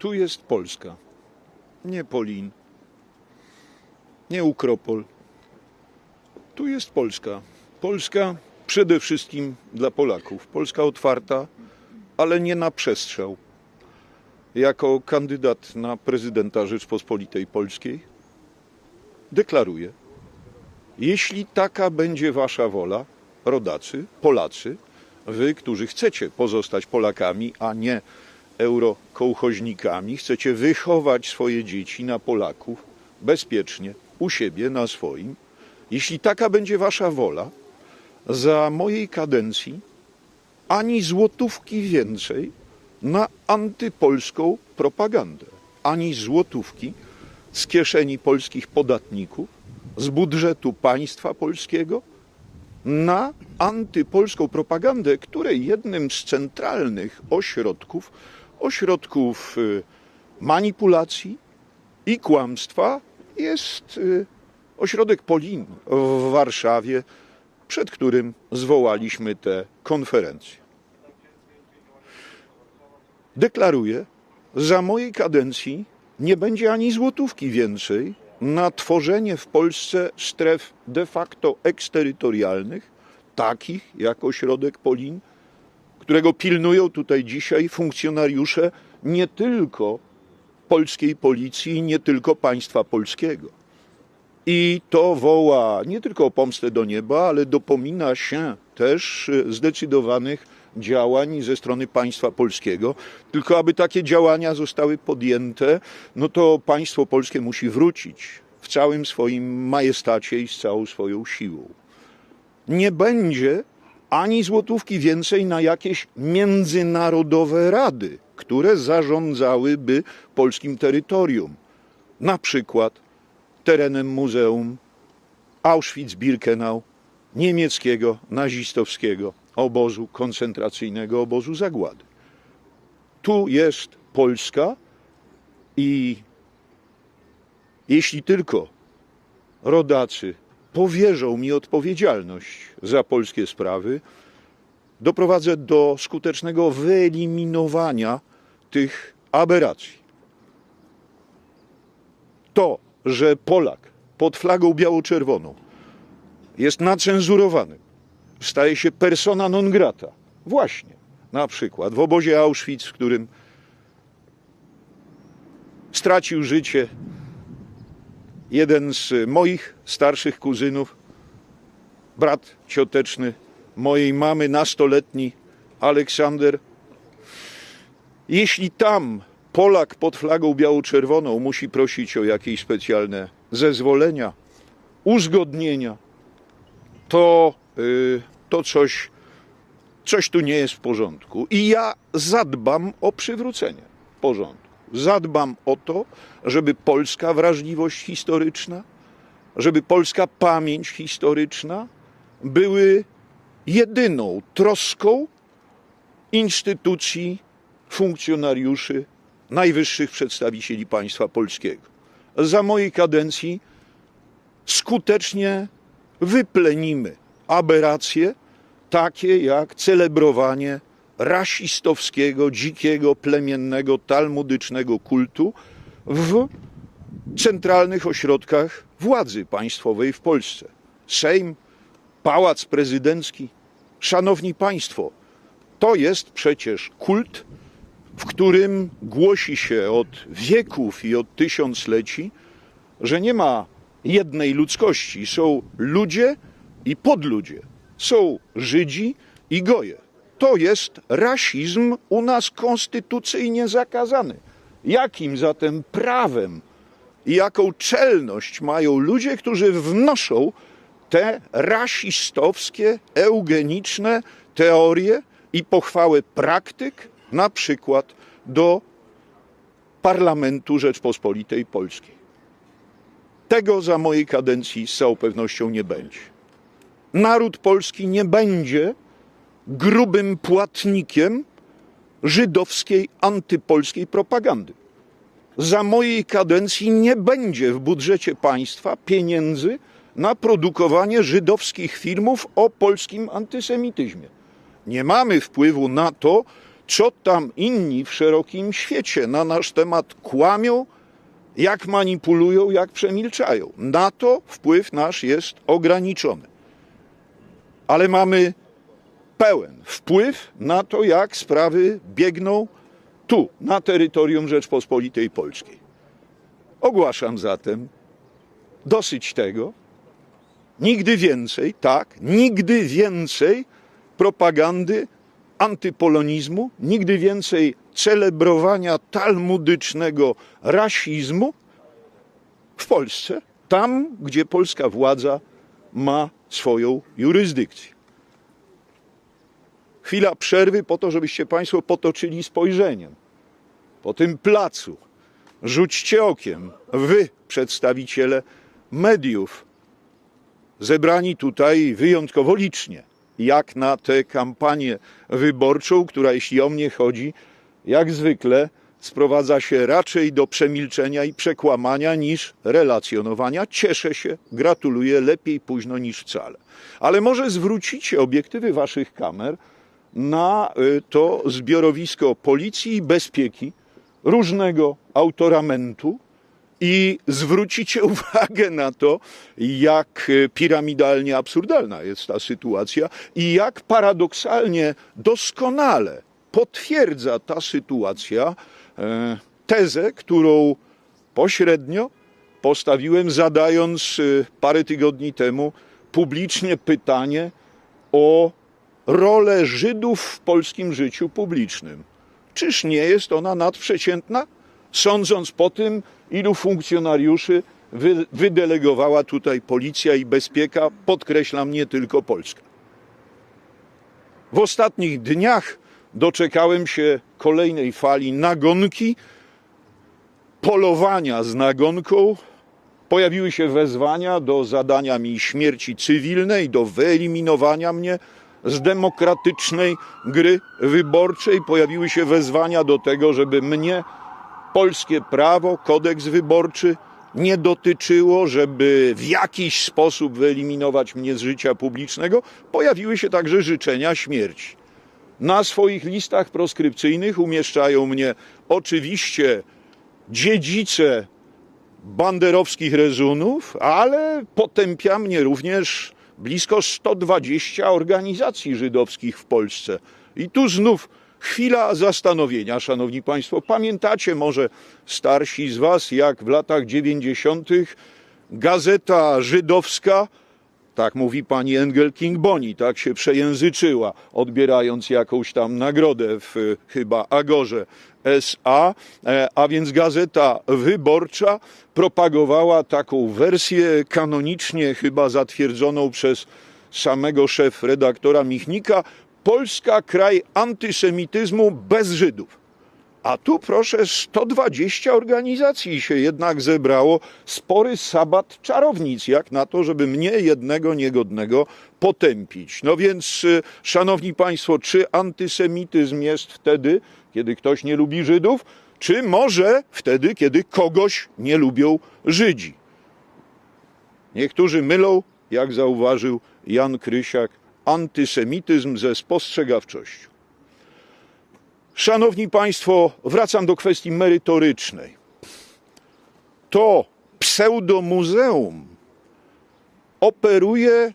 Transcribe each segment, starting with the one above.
Tu jest Polska. Nie Polin. Nie Ukropol. Tu jest Polska. Polska przede wszystkim dla Polaków. Polska otwarta, ale nie na przestrzał. Jako kandydat na prezydenta Rzeczpospolitej Polskiej deklaruję, jeśli taka będzie wasza wola, rodacy, Polacy, wy, którzy chcecie pozostać Polakami, a nie eurokołchoźnikami, chcecie wychować swoje dzieci na Polaków bezpiecznie, u siebie, na swoim, jeśli taka będzie wasza wola, za mojej kadencji ani złotówki więcej na antypolską propagandę, ani złotówki z kieszeni polskich podatników, z budżetu państwa polskiego na antypolską propagandę, której jednym z centralnych ośrodków, ośrodków y, manipulacji i kłamstwa jest y, ośrodek Polin w Warszawie, przed którym zwołaliśmy tę konferencję. Deklaruję, za mojej kadencji nie będzie ani złotówki więcej na tworzenie w Polsce stref de facto eksterytorialnych, takich jak ośrodek Polin, którego pilnują tutaj dzisiaj funkcjonariusze nie tylko polskiej policji, nie tylko państwa polskiego. I to woła nie tylko o pomstę do nieba, ale dopomina się też e, zdecydowanych działań ze strony państwa polskiego. Tylko aby takie działania zostały podjęte, no to państwo polskie musi wrócić w całym swoim majestacie i z całą swoją siłą. Nie będzie ani złotówki więcej na jakieś międzynarodowe rady, które zarządzałyby polskim terytorium. Na przykład terenem muzeum Auschwitz-Birkenau, niemieckiego nazistowskiego obozu koncentracyjnego, obozu zagłady. Tu jest Polska i jeśli tylko rodacy powierzą mi odpowiedzialność za polskie sprawy, doprowadzę do skutecznego wyeliminowania tych aberracji. To, że Polak pod flagą biało-czerwoną jest nacenzurowany, staje się persona non grata. Właśnie, na przykład w obozie Auschwitz, w którym stracił życie jeden z moich starszych kuzynów, brat cioteczny mojej mamy, nastoletni Aleksander. Jeśli tam Polak pod flagą biało-czerwoną musi prosić o jakieś specjalne zezwolenia, uzgodnienia, to, yy, to coś, coś tu nie jest w porządku. I ja zadbam o przywrócenie porządku. Zadbam o to, żeby polska wrażliwość historyczna, żeby polska pamięć historyczna były jedyną troską instytucji, funkcjonariuszy, najwyższych przedstawicieli państwa polskiego. Za mojej kadencji skutecznie wyplenimy aberracje takie jak celebrowanie rasistowskiego, dzikiego, plemiennego, talmudycznego kultu w centralnych ośrodkach władzy państwowej w Polsce. Sejm, pałac prezydencki. Szanowni Państwo, to jest przecież kult, w którym głosi się od wieków i od tysiącleci, że nie ma jednej ludzkości. Są ludzie i podludzie. Są Żydzi i Goje. To jest rasizm u nas konstytucyjnie zakazany. Jakim zatem prawem i jaką czelność mają ludzie, którzy wnoszą te rasistowskie, eugeniczne teorie i pochwałę praktyk, na przykład do Parlamentu Rzeczpospolitej Polskiej. Tego za mojej kadencji z całą pewnością nie będzie. Naród polski nie będzie grubym płatnikiem żydowskiej, antypolskiej propagandy. Za mojej kadencji nie będzie w budżecie państwa pieniędzy na produkowanie żydowskich filmów o polskim antysemityzmie. Nie mamy wpływu na to, co tam inni w szerokim świecie na nasz temat kłamią, jak manipulują, jak przemilczają. Na to wpływ nasz jest ograniczony. Ale mamy pełen wpływ na to, jak sprawy biegną tu, na terytorium Rzeczpospolitej Polskiej. Ogłaszam zatem dosyć tego. Nigdy więcej, tak, nigdy więcej propagandy antypolonizmu, nigdy więcej celebrowania talmudycznego rasizmu w Polsce, tam, gdzie polska władza ma swoją jurysdykcję. Chwila przerwy po to, żebyście Państwo potoczyli spojrzeniem po tym placu. Rzućcie okiem, wy, przedstawiciele mediów, zebrani tutaj wyjątkowo licznie, jak na tę kampanię wyborczą, która, jeśli o mnie chodzi, jak zwykle sprowadza się raczej do przemilczenia i przekłamania niż relacjonowania. Cieszę się, gratuluję, lepiej późno niż wcale. Ale może zwrócicie obiektywy waszych kamer na y, to zbiorowisko policji i bezpieki różnego autoramentu i zwrócicie uwagę na to, jak y, piramidalnie absurdalna jest ta sytuacja i jak paradoksalnie doskonale potwierdza ta sytuacja e, tezę, którą pośrednio postawiłem, zadając y, parę tygodni temu publicznie pytanie o rolę Żydów w polskim życiu publicznym. Czyż nie jest ona nadprzeciętna? Sądząc po tym, ilu funkcjonariuszy wy, wydelegowała tutaj policja i bezpieka, podkreślam nie tylko Polska. W ostatnich dniach doczekałem się kolejnej fali nagonki, polowania z nagonką. Pojawiły się wezwania do zadania mi śmierci cywilnej, do wyeliminowania mnie z demokratycznej gry wyborczej. Pojawiły się wezwania do tego, żeby mnie polskie prawo, kodeks wyborczy nie dotyczyło, żeby w jakiś sposób wyeliminować mnie z życia publicznego. Pojawiły się także życzenia śmierci. Na swoich listach proskrypcyjnych umieszczają mnie oczywiście dziedzice banderowskich rezunów, ale potępia mnie również blisko 120 organizacji żydowskich w Polsce. I tu znów chwila zastanowienia, szanowni państwo. Pamiętacie może starsi z was, jak w latach 90. gazeta żydowska tak mówi pani Engel King Boni, tak się przejęzyczyła, odbierając jakąś tam nagrodę w y, chyba Agorze SA, e, a więc gazeta wyborcza propagowała taką wersję kanonicznie chyba zatwierdzoną przez samego szef redaktora Michnika. Polska kraj antysemityzmu bez Żydów. A tu proszę, 120 organizacji się jednak zebrało, spory sabat czarownic, jak na to, żeby mnie jednego niegodnego potępić. No więc, y, szanowni państwo, czy antysemityzm jest wtedy, kiedy ktoś nie lubi Żydów, czy może wtedy, kiedy kogoś nie lubią Żydzi? Niektórzy mylą, jak zauważył Jan Krysiak, antysemityzm ze spostrzegawczością. Szanowni Państwo, wracam do kwestii merytorycznej. To pseudomuzeum operuje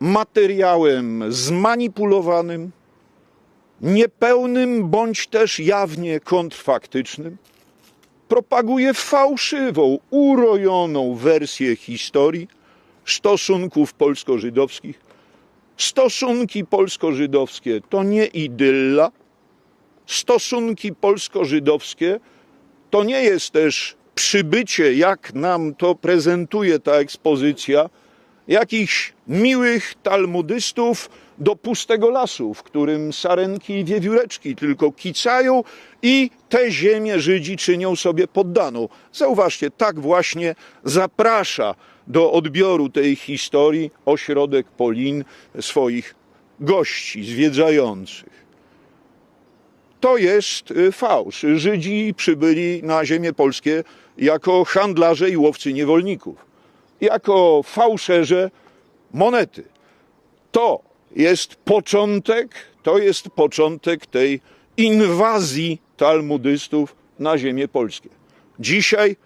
materiałem zmanipulowanym, niepełnym bądź też jawnie kontrfaktycznym. Propaguje fałszywą, urojoną wersję historii stosunków polsko-żydowskich. Stosunki polsko-żydowskie to nie idylla, stosunki polsko-żydowskie to nie jest też przybycie, jak nam to prezentuje ta ekspozycja, jakichś miłych talmudystów do pustego lasu, w którym sarenki i wiewióreczki tylko kicają i tę ziemię Żydzi czynią sobie poddaną. Zauważcie, tak właśnie zaprasza do odbioru tej historii ośrodek Polin swoich gości zwiedzających to jest y, fałsz. Żydzi przybyli na ziemię polskie jako handlarze i łowcy niewolników, jako fałszerze monety. To, jest początek, to jest początek tej inwazji talmudystów na ziemię polskie. Dzisiaj,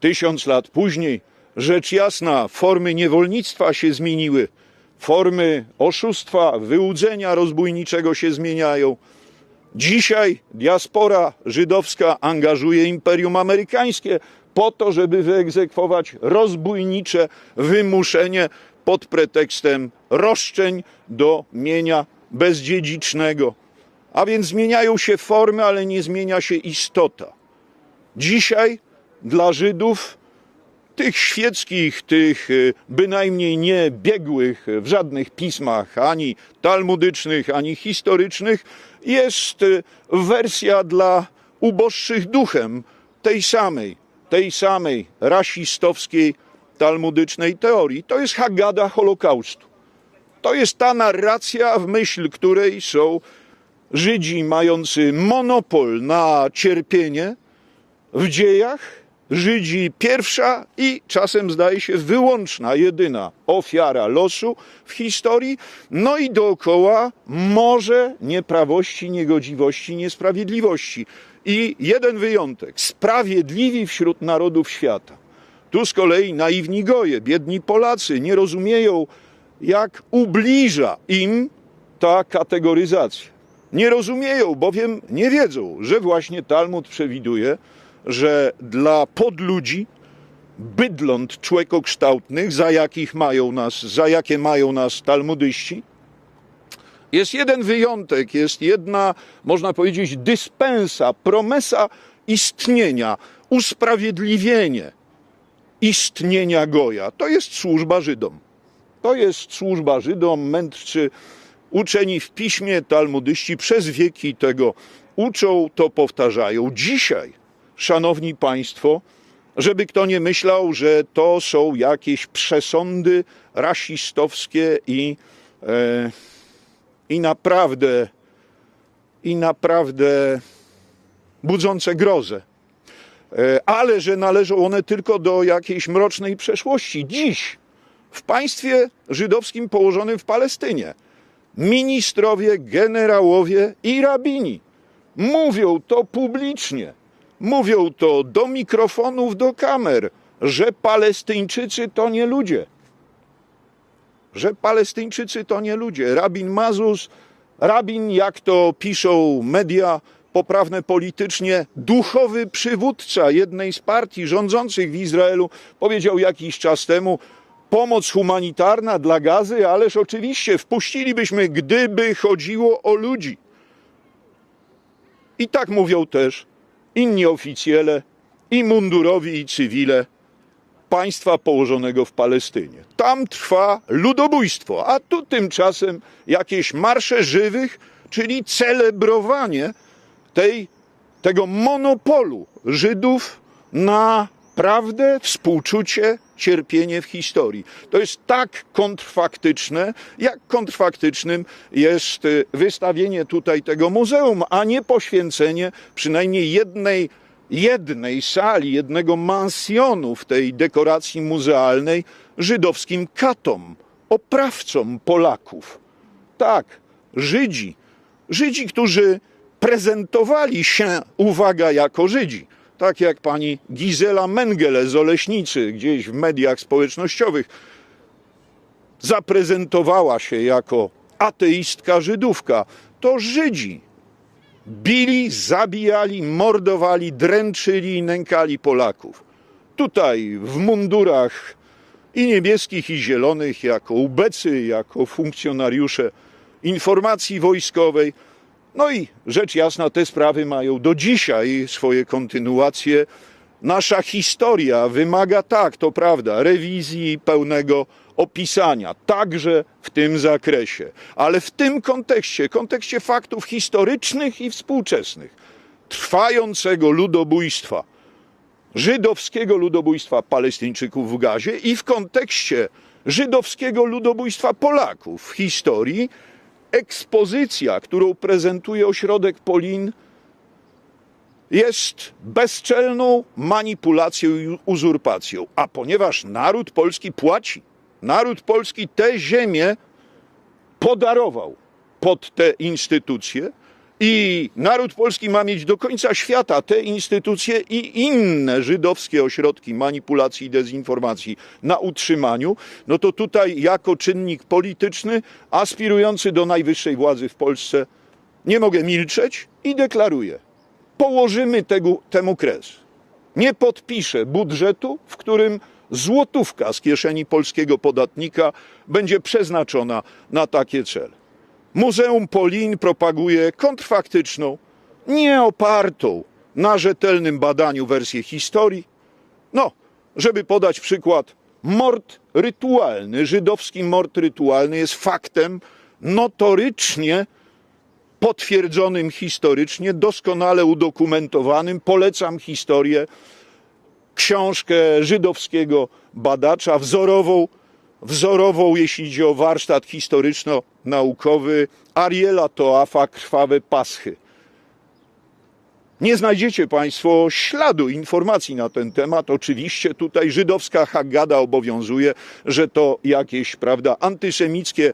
tysiąc lat później, rzecz jasna, formy niewolnictwa się zmieniły, formy oszustwa, wyłudzenia rozbójniczego się zmieniają. Dzisiaj diaspora żydowska angażuje imperium amerykańskie po to, żeby wyegzekwować rozbójnicze wymuszenie pod pretekstem roszczeń do mienia bezdziedzicznego. A więc zmieniają się formy, ale nie zmienia się istota. Dzisiaj dla Żydów, tych świeckich, tych y, bynajmniej nie biegłych w żadnych pismach, ani talmudycznych, ani historycznych, jest y, wersja dla uboższych duchem tej samej, tej samej rasistowskiej talmudycznej teorii. To jest Hagada Holokaustu. To jest ta narracja, w myśl której są Żydzi mający monopol na cierpienie w dziejach, Żydzi pierwsza i czasem zdaje się wyłączna, jedyna ofiara losu w historii, no i dookoła morze nieprawości, niegodziwości, niesprawiedliwości. I jeden wyjątek sprawiedliwi wśród narodów świata. Tu z kolei naiwni goje, biedni Polacy nie rozumieją, jak ubliża im ta kategoryzacja. Nie rozumieją, bowiem nie wiedzą, że właśnie Talmud przewiduje, że dla podludzi, bydląt człekokształtnych, za jakich mają nas, za jakie mają nas talmudyści, jest jeden wyjątek, jest jedna, można powiedzieć, dyspensa, promesa istnienia, usprawiedliwienie istnienia Goja. To jest służba Żydom. To jest służba Żydom, mędrcy uczeni w piśmie, talmudyści przez wieki tego uczą, to powtarzają. Dzisiaj, szanowni państwo, żeby kto nie myślał, że to są jakieś przesądy rasistowskie i, e, i naprawdę, i naprawdę budzące grozę. E, ale że należą one tylko do jakiejś mrocznej przeszłości. Dziś, w państwie żydowskim położonym w Palestynie, ministrowie, generałowie i rabini mówią to publicznie, mówią to do mikrofonów, do kamer, że Palestyńczycy to nie ludzie. Że Palestyńczycy to nie ludzie. Rabin Mazus, rabin, jak to piszą media poprawne politycznie, duchowy przywódca jednej z partii rządzących w Izraelu, powiedział jakiś czas temu, pomoc humanitarna dla gazy, ależ oczywiście wpuścilibyśmy, gdyby chodziło o ludzi. I tak mówią też inni oficjele, i mundurowi, i cywile państwa położonego w Palestynie. Tam trwa ludobójstwo, a tu tymczasem jakieś marsze żywych, czyli celebrowanie tej, tego monopolu Żydów na prawdę, współczucie, cierpienie w historii. To jest tak kontrfaktyczne, jak kontrfaktycznym jest y, wystawienie tutaj tego muzeum, a nie poświęcenie przynajmniej jednej, jednej sali, jednego mansjonu w tej dekoracji muzealnej żydowskim katom, oprawcom Polaków. Tak, Żydzi, Żydzi, którzy prezentowali się, uwaga, jako Żydzi tak jak pani Gizela Mengele z Oleśnicy gdzieś w mediach społecznościowych zaprezentowała się jako ateistka Żydówka, to Żydzi bili, zabijali, mordowali, dręczyli i nękali Polaków. Tutaj w mundurach i niebieskich, i zielonych, jako ubecy, jako funkcjonariusze informacji wojskowej, no i rzecz jasna, te sprawy mają do dzisiaj swoje kontynuacje. Nasza historia wymaga, tak, to prawda, rewizji pełnego opisania, także w tym zakresie, ale w tym kontekście, kontekście faktów historycznych i współczesnych, trwającego ludobójstwa, żydowskiego ludobójstwa Palestyńczyków w Gazie i w kontekście żydowskiego ludobójstwa Polaków w historii, ekspozycja, którą prezentuje ośrodek Polin, jest bezczelną manipulacją i uzurpacją. A ponieważ naród polski płaci, naród polski te ziemię podarował pod te instytucje i naród polski ma mieć do końca świata te instytucje i inne żydowskie ośrodki manipulacji i dezinformacji na utrzymaniu, no to tutaj jako czynnik polityczny aspirujący do najwyższej władzy w Polsce nie mogę milczeć i deklaruję, położymy tego, temu kres. Nie podpiszę budżetu, w którym złotówka z kieszeni polskiego podatnika będzie przeznaczona na takie cele. Muzeum Polin propaguje kontrfaktyczną, nie opartą na rzetelnym badaniu wersję historii. No, żeby podać przykład, mord rytualny, żydowski mord rytualny jest faktem notorycznie potwierdzonym historycznie, doskonale udokumentowanym. Polecam historię, książkę żydowskiego badacza, wzorową, wzorową, jeśli idzie o warsztat historyczno-naukowy Ariela Toafa Krwawe Paschy. Nie znajdziecie Państwo śladu informacji na ten temat. Oczywiście tutaj żydowska Haggada obowiązuje, że to jakieś, prawda, antysemickie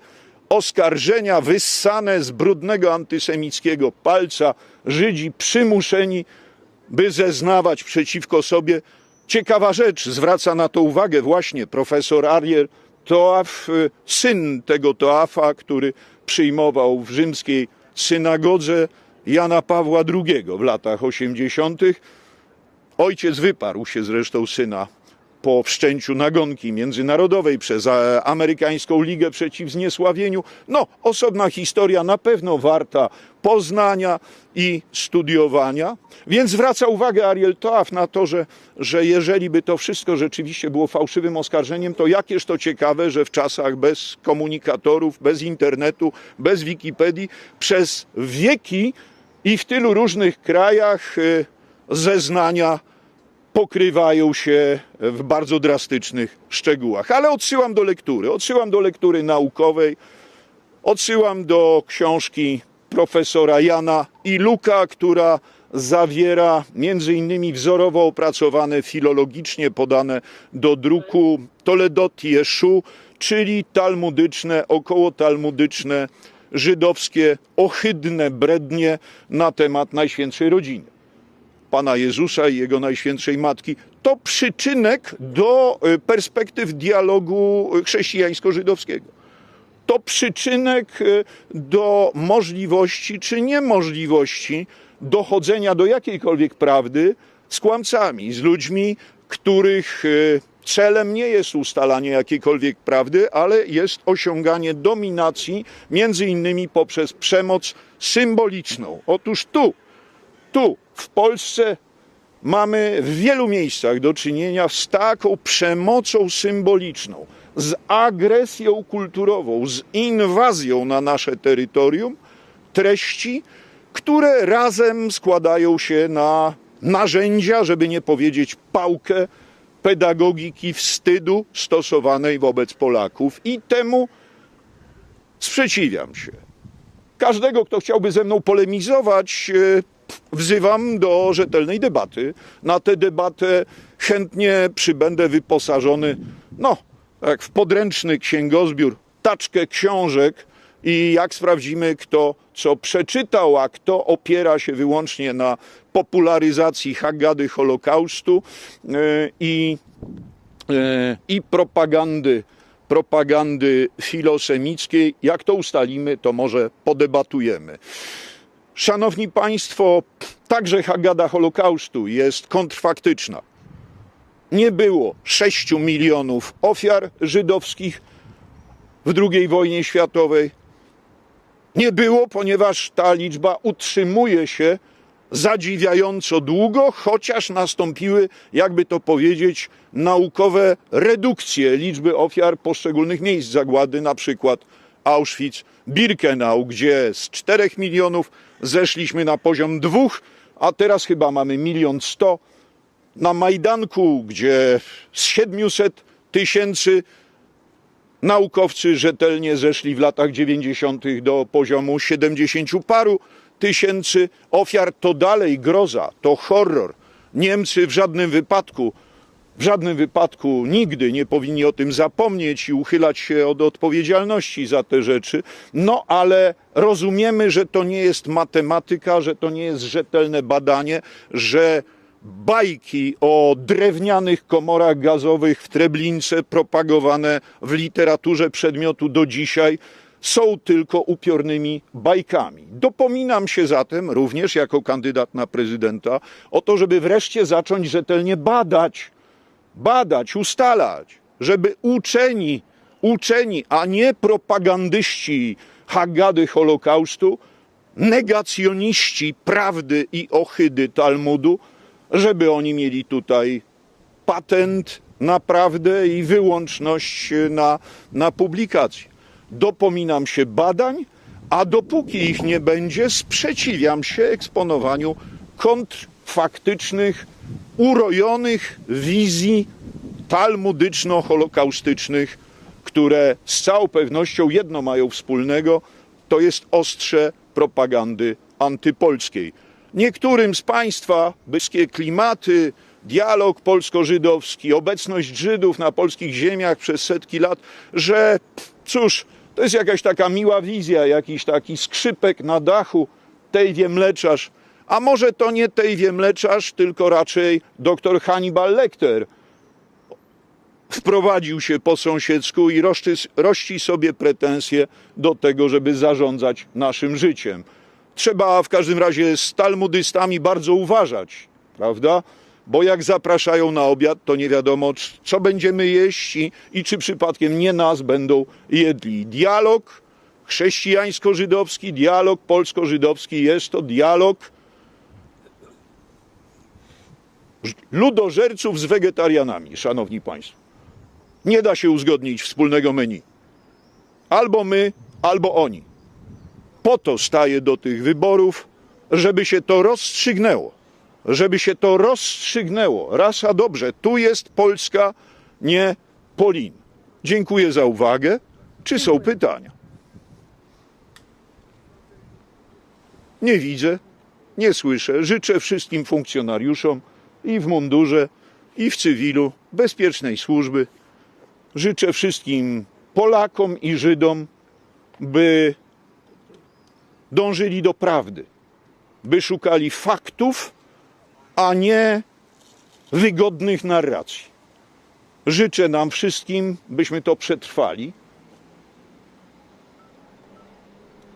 oskarżenia wyssane z brudnego antysemickiego palca, Żydzi przymuszeni, by zeznawać przeciwko sobie. Ciekawa rzecz, zwraca na to uwagę właśnie profesor Ariel Toaf, y, syn tego Toafa, który przyjmował w rzymskiej synagodze Jana Pawła II w latach 80. Ojciec wyparł się zresztą syna po wszczęciu nagonki międzynarodowej przez e, amerykańską Ligę Przeciw Zniesławieniu. No, osobna historia, na pewno warta poznania i studiowania. Więc zwraca uwagę Ariel Toaf na to, że, że jeżeli by to wszystko rzeczywiście było fałszywym oskarżeniem, to jakież to ciekawe, że w czasach bez komunikatorów, bez internetu, bez Wikipedii, przez wieki i w tylu różnych krajach y, zeznania pokrywają się w bardzo drastycznych szczegółach. Ale odsyłam do lektury, odsyłam do lektury naukowej, odsyłam do książki profesora Jana Iluka, która zawiera między innymi wzorowo opracowane filologicznie podane do druku Toledot Jeszu, czyli talmudyczne, około talmudyczne, żydowskie, ohydne brednie na temat Najświętszej Rodziny. Pana Jezusa i Jego Najświętszej Matki, to przyczynek do y, perspektyw dialogu chrześcijańsko-żydowskiego. To przyczynek y, do możliwości czy niemożliwości dochodzenia do jakiejkolwiek prawdy z kłamcami, z ludźmi, których y, celem nie jest ustalanie jakiejkolwiek prawdy, ale jest osiąganie dominacji, między innymi poprzez przemoc symboliczną. Otóż tu, tu w Polsce mamy w wielu miejscach do czynienia z taką przemocą symboliczną, z agresją kulturową, z inwazją na nasze terytorium treści, które razem składają się na narzędzia, żeby nie powiedzieć pałkę pedagogiki wstydu stosowanej wobec Polaków i temu sprzeciwiam się. Każdego, kto chciałby ze mną polemizować, e, wzywam do rzetelnej debaty. Na tę debatę chętnie przybędę wyposażony, no, jak w podręczny księgozbiór, taczkę książek i jak sprawdzimy, kto co przeczytał, a kto opiera się wyłącznie na popularyzacji Haggady Holokaustu e, i, e, i propagandy propagandy filosemickiej. Jak to ustalimy, to może podebatujemy. Szanowni Państwo, także Hagada Holokaustu jest kontrfaktyczna. Nie było 6 milionów ofiar żydowskich w II wojnie światowej. Nie było, ponieważ ta liczba utrzymuje się zadziwiająco długo, chociaż nastąpiły, jakby to powiedzieć, naukowe redukcje liczby ofiar poszczególnych miejsc zagłady, na przykład Auschwitz-Birkenau, gdzie z 4 milionów zeszliśmy na poziom dwóch, a teraz chyba mamy milion sto. Na Majdanku, gdzie z 700 tysięcy naukowcy rzetelnie zeszli w latach 90. do poziomu 70 paru tysięcy ofiar, to dalej groza, to horror. Niemcy w żadnym wypadku w żadnym wypadku nigdy nie powinni o tym zapomnieć i uchylać się od odpowiedzialności za te rzeczy. No ale rozumiemy, że to nie jest matematyka, że to nie jest rzetelne badanie, że bajki o drewnianych komorach gazowych w Treblince propagowane w literaturze przedmiotu do dzisiaj są tylko upiornymi bajkami. Dopominam się zatem, również jako kandydat na prezydenta, o to, żeby wreszcie zacząć rzetelnie badać, badać, ustalać, żeby uczeni, uczeni, a nie propagandyści Hagady Holokaustu, negacjoniści prawdy i ohydy Talmudu, żeby oni mieli tutaj patent na prawdę i wyłączność na, na publikację. Dopominam się badań, a dopóki ich nie będzie, sprzeciwiam się eksponowaniu kontrfaktycznych, urojonych wizji talmudyczno-holokaustycznych, które z całą pewnością jedno mają wspólnego, to jest ostrze propagandy antypolskiej. Niektórym z Państwa byskie klimaty, dialog polsko-żydowski, obecność Żydów na polskich ziemiach przez setki lat, że cóż, to jest jakaś taka miła wizja, jakiś taki skrzypek na dachu tej mleczarz, a może to nie tej mleczarz, tylko raczej dr Hannibal Lecter wprowadził się po sąsiedzku i roszczy, rości sobie pretensje do tego, żeby zarządzać naszym życiem. Trzeba w każdym razie z talmudystami bardzo uważać, prawda? Bo jak zapraszają na obiad, to nie wiadomo, co będziemy jeść i, i czy przypadkiem nie nas będą jedli. Dialog chrześcijańsko-żydowski, dialog polsko-żydowski jest to dialog ludożerców z wegetarianami, szanowni państwo. Nie da się uzgodnić wspólnego menu. Albo my, albo oni. Po to staję do tych wyborów, żeby się to rozstrzygnęło. Żeby się to rozstrzygnęło. Raz a dobrze, tu jest Polska, nie Polin. Dziękuję za uwagę. Czy są pytania? Nie widzę, nie słyszę. Życzę wszystkim funkcjonariuszom i w mundurze, i w cywilu bezpiecznej służby. Życzę wszystkim Polakom i Żydom, by dążyli do prawdy, by szukali faktów, a nie wygodnych narracji. Życzę nam wszystkim, byśmy to przetrwali.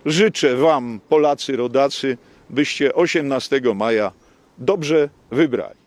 Życzę Wam, Polacy, rodacy, byście 18 maja dobrze wybrali.